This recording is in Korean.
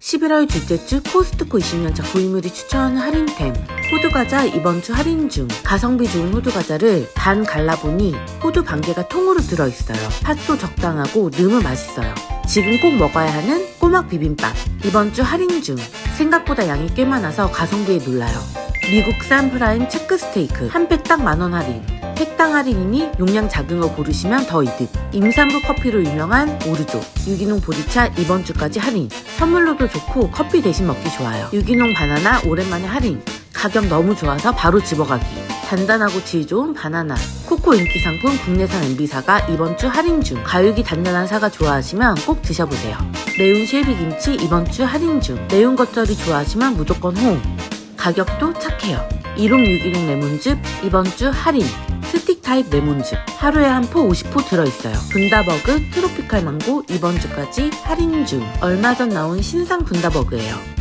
11월 둘째 주 코스트코 20년차 구입물이 추천하는 할인템. 호두과자 이번 주 할인 중. 가성비 좋은 호두과자를 반 갈라보니 호두 반 개가 통으로 들어있어요. 팥도 적당하고 너무 맛있어요. 지금 꼭 먹어야 하는 꼬막 비빔밥. 이번 주 할인 중. 생각보다 양이 꽤 많아서 가성비에 놀라요. 미국산 프라임 체크 스테이크. 한 팩 딱 만 원 할인 팩당 할인이니 용량 작은 거 고르시면 더 이득. 임산부 커피로 유명한 오르조. 유기농 보리차 이번 주까지 할인. 선물로도 좋고 커피 대신 먹기 좋아요. 유기농 바나나 오랜만에 할인. 가격 너무 좋아서 바로 집어가기. 단단하고 질 좋은 바나나. 코코 인기 상품 국내산 MB사가 이번 주 할인 중. 가육이 단단한 사과 좋아하시면 꼭 드셔보세요. 매운 실비김치 이번 주 할인 중. 매운 겉절이 좋아하시면 무조건 홈. 가격도 착해요. 이름 유기농 레몬즙 이번 주 할인. 스틱 타입 레몬즙 하루에 한 포 50포 들어있어요. 분다버그 트로피칼 망고 이번 주까지 할인 중. 얼마 전 나온 신상 분다버그예요.